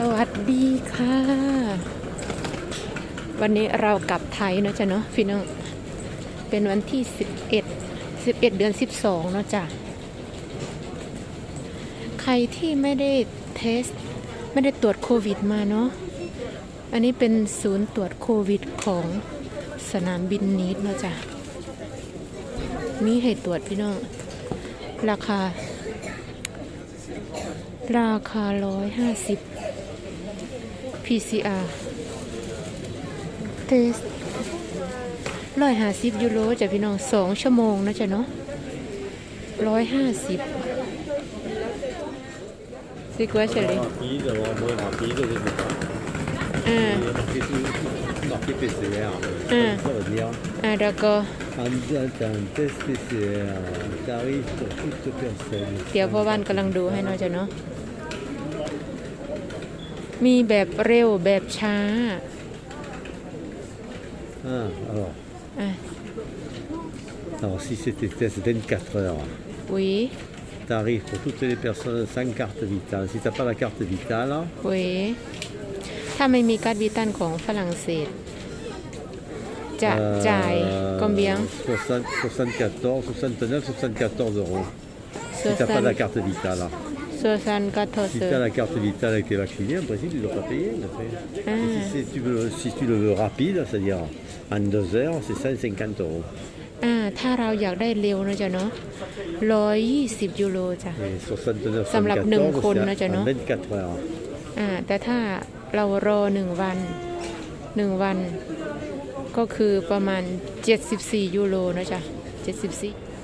สวัสดีค่ะ วันนี้เรากลับไทยเนอะจ๊ะเนาะพี่น้องเป็นวันที่ 11 11 เดือน 12 เนอะจ๊ะใครที่ไม่ได้เทส ไม่ได้ตรวจโควิดมาเนาะอันนี้เป็นศูนย์ตรวจโควิดของสนามบินนีดเนอะจ๊ะมีให้ตรวจพี่น้อง ราคา ราคา 150 PCR เทสร้อยห้าสิบยูโรจ้ะพี่น้องสองชั่วโมงนะจ๊ะเนาะร้อยห้าสิบสิกว่าเฉลี่ยอ่าอ่าอ่าแล้วก็ เดี๋ยวพ่อบ้านกำลังดูให้น้อยจ้ะเนาะ มีแบบเร็วแบบช้า Ah, alors, อะ alors, si c'était test 24 heures, หวี tarif pour toutes les personnes sans carte vitale. Si tu n'as pas la carte vitale, หวีถ้าไม่มีการ์ดวิตันของฝรั่งเศส จะ euh, จ่ายกอมเบียง 60 74, 69, 74 euros. ส่ Si วน tu n'as ซั pas น la carte vitale. ส่วนซันก็โทร Si ซื้อ tu as la carte vitale et que tu es vacciné, en principe, tu ne dois pas payer. après. Ah. Et Si, c'est- tu veux- si tu le veux rapide, c'est-à-dire en deux heures, c'est 150 euros. อ่าถ้าเราอยากได้เร็วนะจ๊ะเนาะร้อยยี่สิบยูโรจ้ะ Et 69, สำหรับหนึ่ง 74, คน c'est นะจ๊ะเนอะ en 24 heures. อ่าแต่ถ้าเรารอหนึ่งวันหนึ่งวัน ก็คือประมาณ 74 ยูโรนะจ๊ะ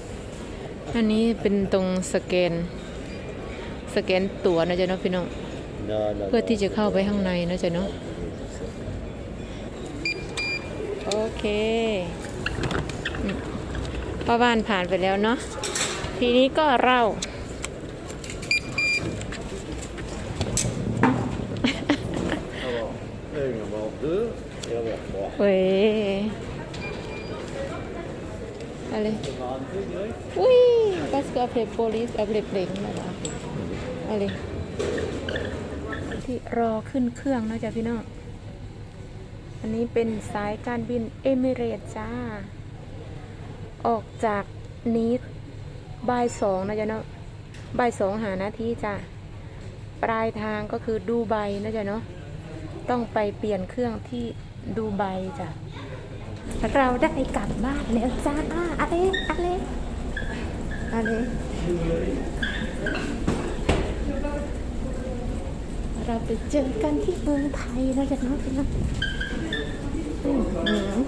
74 อันนี้เป็นตรงสแกน สแกนตั๋วนะจ๊ะเนาะพี่น้อง Non, non, เพื่อ non. ที่จะเข้าไปข้างในนะจ๊ะเนาะโอเคอืมพ่อบ้านผ่านไปแล้วเนาะทีนี้ก็เรา Un, on va en deux et on va en trois. เว้ยอะไร On va rentrer direct อุ้ย parce que après police après plane นะจ๊ะ อะไรที่รอขึ้นเครื่องนะจ๊ะพี่น้อง อันนี้เป็นสายการบินเอมิเรตจ้า ออกจากนีดบ่ายสองนะจ๊ะเนาะบ่ายสองหานาทีจ้ะปลายทางก็คือดูไบนะจ๊ะเนาะ ต้องไปเปลี่ยนเครื่องที่ดูไบจ้ะ เราได้กลับบ้านแล้วจ้าอะไรอะไรอะไร เราไปเจอกันที่เมืองไทยนะจ๊ะเนาะน้องอืมเหนียว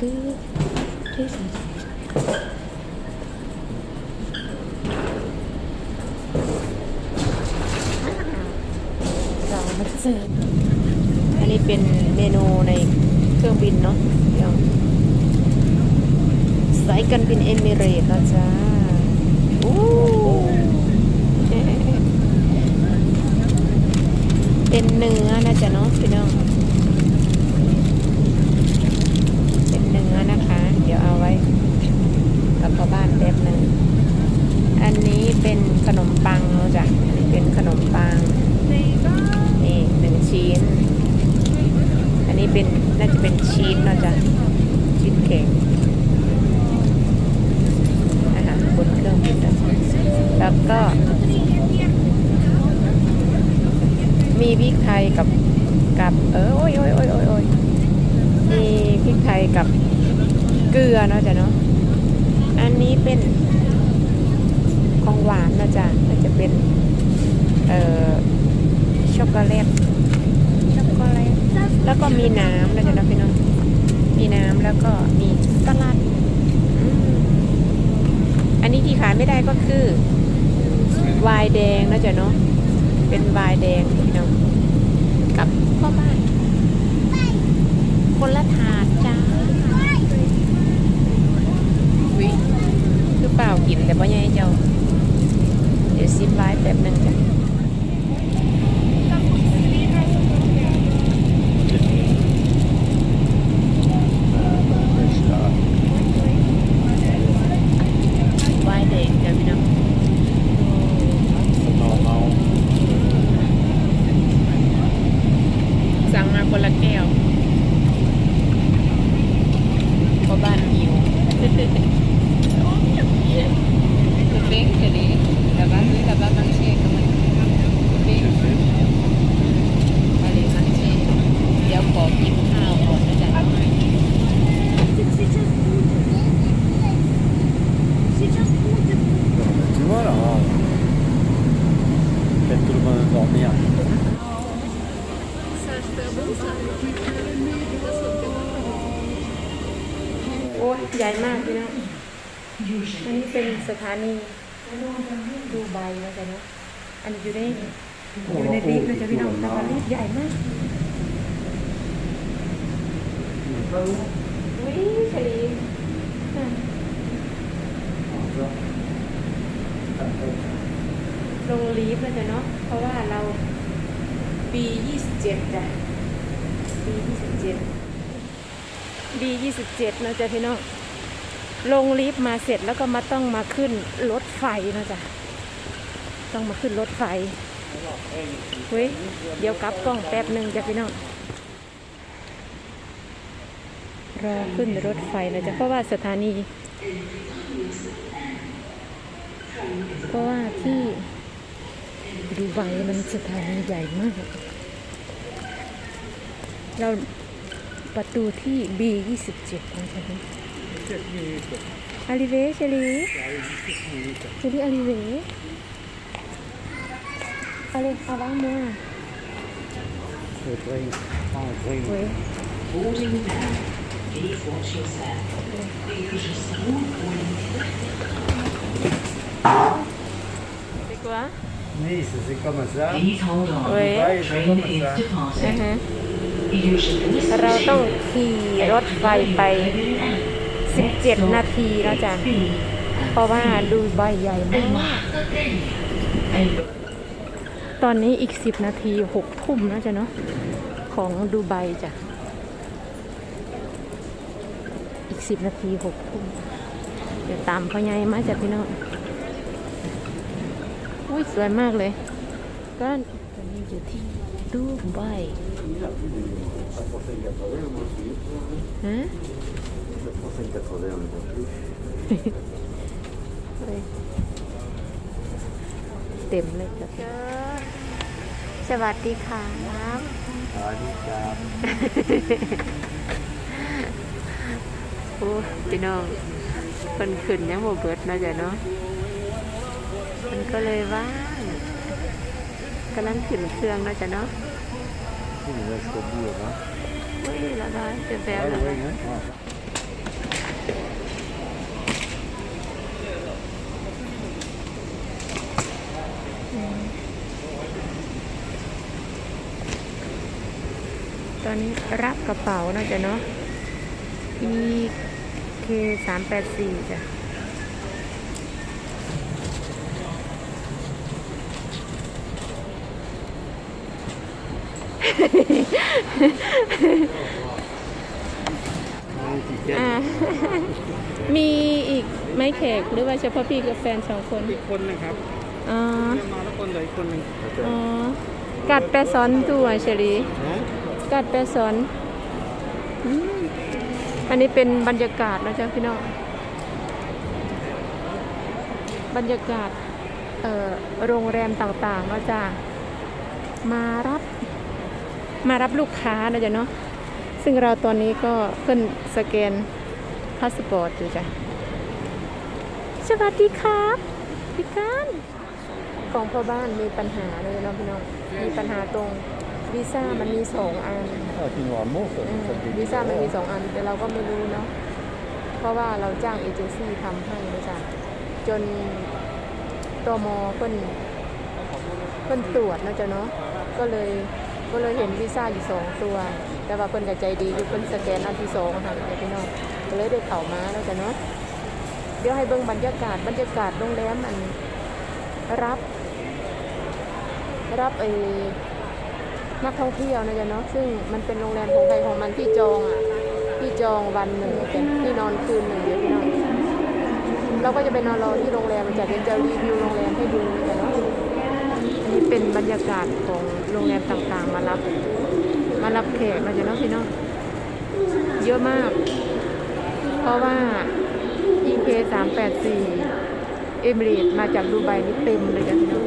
ดื้อดื้อสิเรามาเจออันนี้เป็นเมนูในเครื่องบินเนาะเดี๋ยว สายการบินเอมิเรตนะจ๊ะโอ้เป็นเนื้อนะจ๊ะเนาะพี่น้องเป็นเนื้อนะคะ เดี๋ยวเอาไว้กับพ่อบ้านแป๊บหนึ่งอันนี้เป็นขนมปังนาะจ้ะอันนี้เป็นขนมปังนี่หนึ่งชิ้น อันนี้เป็นน่าจะเป็นชีสนาะจ้ะชีสเค้กอาหารบนเครื่องบินนะแล้ว ก็ มีพริกไทยกับกับ เออโอ้ยโอ้ยโอ้ยโอ้ยโอ้ยมีพริกไทยกับเกลือเนาะจ้ะเนาะอันนี้เป็นของหวานนะจ๊ะน่าจะเป็นเอ่อช็อกโกแลตช็อกโกแลตแล้วก็มีน้ำนะจ๊ะนะพี่น้องมีน้ำแล้วก็มีสลัดอืมอันนี้ที่ขายไม่ได้ก็คือ วายแดงนะจ๊ะเนาะเป็นวายแดงพี่น้องกับพ่อบ้านคนละถาดจ้าวิคือเปล่ากินแต่ว่ายังให้เจ้า เดี๋ยวซิปไว้แป๊บหนึงจ้ะ ใหญ่มากพี่น้องอันนี้เป็นสถานีดูไบแล้วจ้ะเนาะอันนี้อยู่ในอยู่ในลิฟต์นะจ๊ะพี่น้องแต่ว่าลิฟต์ใหญ่มากอุ้ยเฉลีอะลงลิฟต์แล้วจ้ะเนาะเพราะว่าเรา B ยี่สิบเจ็ดจ้ะ B ยี่สิบเจ็ด B ยี่สิบเจ็ดนะจ๊ะพี่น้องลงลิฟต์มาเสร็จแล้วก็มาต้องมาขึ้นรถไฟนะจ๊ะต้องมาขึ้นรถไฟเฮ้ยเดี๋ยวกลับกล้องแป๊บหนึ่งจ้ะพี่น้องรอขึ้นรถไฟนะจ๊ะเพราะว่าสถานี เพราะว่าที่ดูไบมันสถานีใหญ่มาก เรา ประตูที่ B 27 นะจ๊ะอาริเวเชลีเชลีอาริเวอะไรเอาล้างมือ Le train, en train. เว้ย Boarding now. Please watch your step. Use a smooth wind. ดีกว่า Nice, c'est comme ça. Please hold on. Oui. Train is เราต้องขี่รถไฟไป 17 นาทีแล้วจ้ะ เพราะว่าดูใบใหญ่มาก ตอนนี้อีก 10 นาที6ทุ่มนะจ๊ะเนาะ ของดูไบจ้ะ อีก 10 นาที6ทุ่ม เดี๋ยวตามพ่อใหญ่มาจ้ะพี่น้อง อุ้ยสวยมากเลย ก็ตอนนี้อยู่ที่ดูไบ เต็มเลยจ้ะสวัสดีครับโอ้พี่น้องคนขึ้นยังโมเบิดเนะจ้ะเนาะมันก็เลยว่างกำลังขึ้นเครื่องนะจ้ะเนาะ Il reste au bout, là. อุ้ยละลายจะแบ Ah, บละ oui, ลาย hein. Ah. ตอนนี้รับกระเป๋านาะจ้ะเนาะ EK สามแปดสี่จ้ะ อ่า มีอีกไหม่แขกหรือว่าเฉพาะพี่กับแฟนสองคนอีกคนหนึงครับอ๋อเรียกมาแล้วคนเหลืออีกคนหนึ่งอ๋อกัดแปรซ้อนตัวเฉลี Hein กัดแปรซ้อนอืมอันนี้เป็นบรรยากาศนะจ๊ะพี่น้องบรรยากาศเอ่อโรงแรมต่างๆก็จะมารับ มารับลูกค้านะจ๊ะเนาะซึ่งเราตอนนี้ก็ขึ้นสแกนพาสปอร์ตอยู่จ้ะสวัสดีครับพี่การของพ่อบ้านมีปัญหาเลยเนาะพี่น้องมีปัญหาตรงวีซ่ามันมีสองอันวีซ่ามันมีสองอัน แต่เราก็ไม่รู้เนาะเพราะว่าเราจ้างเอเจนซี่ทำให้นะจ๊ะจนตมเพิ่นเพิ่นตรวจนะจ๊ะเนาะก็เลย ก็เลยเห็นวีซ่าอยู่สองตัว แต่ว่าเพิ่นก็ใจดีอยู่เพิ่นสแกนอันที่สองค่ะเดี๋ยวพี่น้องก็เลยได้เข้ามาแล้วจ้ะเนาะเดี๋ยวให้เบิ่งบรรยากาศบรรยากาศโรงแรมอันรับ รับไอ้นักท่องเที่ยวนะจ๊ะเนาะซึ่งมันเป็นโรงแรมของใครของมันที่จองอะที่จองวันหนึ่งเป็นที่นอนคืนหนึ่งเดี๋ยวพี่น้องเราก็จะไปนอนรอที่โรงแรมจะเดี๋ยวจะรีวิวโรงแรมให้ดูนะจ๊ะเนาะ เป็นบรรยากาศของโรงแรมต่างๆ มารับ มารับแขกนะจ๊ะเนาะพี่น้องเยอะมาก เพราะว่า EK 384เอมิเรตมาจากดูไบนี่เต็มเลยจ้ะพี่น้อง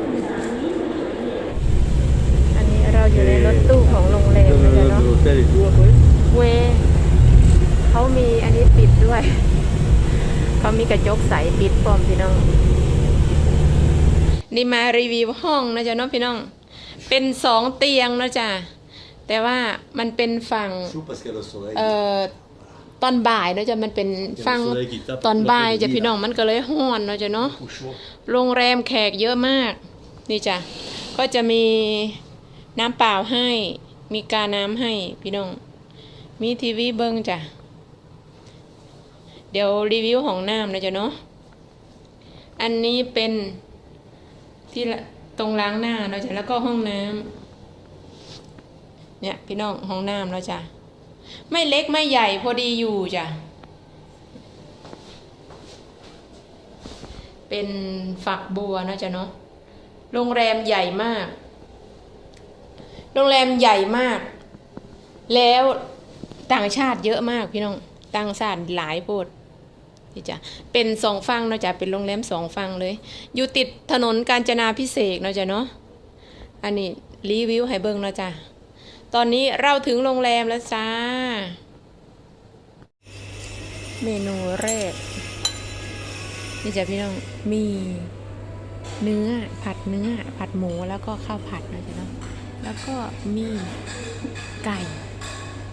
อันนี้เราอยู่ในรถตู้ของโรงแรมเลยจ้ะ de เนาะเวเขามีอันนี้ปิดด้วย เขามีกระจกใสปิดพร้อมพี่น้อง นี่มารีวิวห้องนะจ๊ะเนาะพี่น้อง เป็นสองเตียงนะจ๊ะแต่ว่ามันเป็นฝั่ง Chaud parce qu'il y a le soleil. เอ่อตอนบ่ายเนาะจะมันเป็นฟังตอนบ่ายจะพี่น้องมันก็เลยห้อนเนาะจ้ะเนาะโรงแรมแขกเยอะมาก นี่จ้ะก็จะมีน้ำเปล่าให้ มีกาน้ำให้พี่น้อง มีทีวีเบิ้งจ้ะเดี๋ยวรีวิวของน้ำนะจ๊ะเนาะอันนี้เป็น ที่ตรงล้างหน้าเนาะจ้ะแล้วก็ห้องน้ำเนี่ยพี่น้องห้องน้ำเนาะจ้ะไม่เล็กไม่ใหญ่พอดีอยู่จ้ะเป็นฝักบัวเนาะจ้ะเนาะโรงแรมใหญ่มาก โรงแรมใหญ่มาก แล้วต่างชาติเยอะมากพี่น้องต่างชาติหลายโพด นี่จ้ะเป็นสองฝั่งเนาะจ้ะเป็นโรงแรมสองฝั่งเลย อยู่ติดถนนกาญจนาพิเศษเนาะจ้ะเนาะอันนี้รีวิวให้เบิ่งเนาะจ้ะตอนนี้เราถึงโรงแรมแล้วจ้า เมนูแรกนี่จ้ะพี่น้องมีเนื้อผัดเนื้อผัดหมูแล้วก็ข้าวผัดนะจ๊ะเนาะแล้วก็มีไก่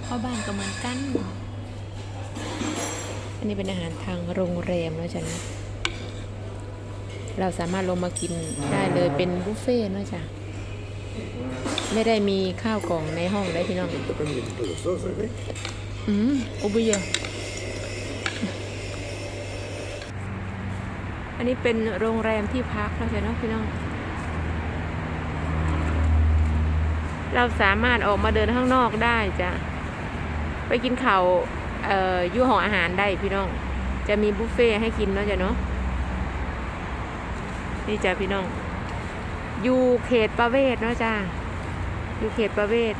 พ่อบ้านก็เหมือนกัน อันนี้เป็นอาหารทางโรงแรมนะจ๊ะนะ เราสามารถลงมากินได้เลยเป็นบุฟเฟ่ต์นะจ้ะไม่ได้มีข้าวกล่องในห้องได้พี่น้อง อืมโอบุเยอะอันนี้เป็นโรงแรมที่พักแล้วใช่เนะพี่น้อง เราสามารถออกมาเดินข้างนอกได้จ้ะ ไปกินข้าว เอ่อยู่หออาหารได้พี่น้อง จะมีบุฟเฟ่ให้กินเนาะจ้ะเนาะนี่จ้ะพี่น้อง อยู่เขตประเวศเนาะจ้ะอยู่เขตประเวศ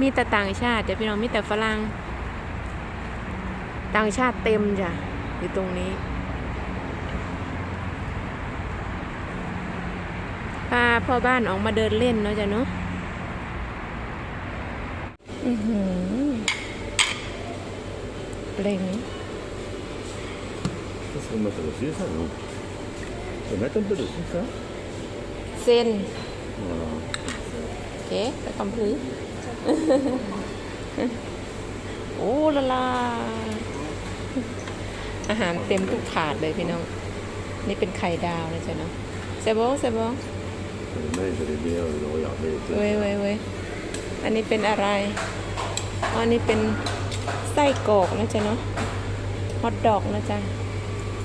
มีแต่ต่างชาติจ้ะพี่น้องมีแต่ฝรั่งต่างชาติเต็มจ้ะอยู่ตรงนี้พาพ่อบ้านออกมาเดินเล่นเนาะจ้ะเนาะอือหือ เปล่ง Ça, c'est moi, ça aussi, ça, non Faut mettre un peu dessus, ça เส้น Voilà. โอเคไปคำพื้นโอ้ละลาอาหารเต็มทุกถาดเลยพี่น้อง นี่เป็นไข่ดาวนะจ๊ะเนาะเซบองเซบอง Mais j'allais bien le regarder. เว้ยเว้ยเว้ยอันนี้เป็นอะไรอ๋ออันนี้เป็น ไส้กรอกนะจ๊ะเนาะฮอทดอกนะจ๊ะ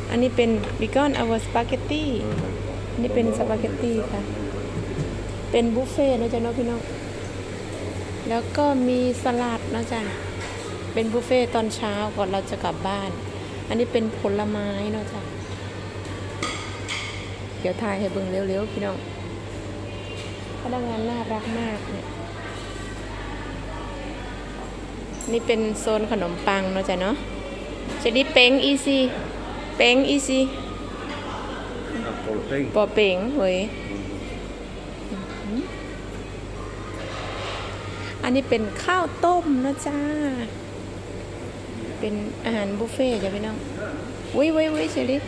อันนี้เป็นบิกอนอ r สปาเกตตี้นนี้เป็นสปาเกตตี้ค่ะ เป็นบุฟเฟ่ต์นะจ๊ะเนาะพี่น้อง แล้วก็มีสลัดนะจ๊ะ เป็นบุฟเฟ่ต์ตอนเช้าก่อนเราจะกลับบ้าน อันนี้เป็นผลไม้นะจ๊ะ เดี๋ยวถ่ายให้เบิ่งเร็วๆพี่น้องพนักงานน่ารักมากเนี่ย นี่เป็นโซนขนมปังเนาะจ๊ะเนาะจะได้เป้งอีซีเป้งอีซี Pour le pain. ปอเป้งเว้ยอื้อหืออันนี้เป็นข้าวต้มนะจ้า เป็นอาหารบุฟเฟ่ต์จ้ะพี่น้องวิวิวิเชลิฟ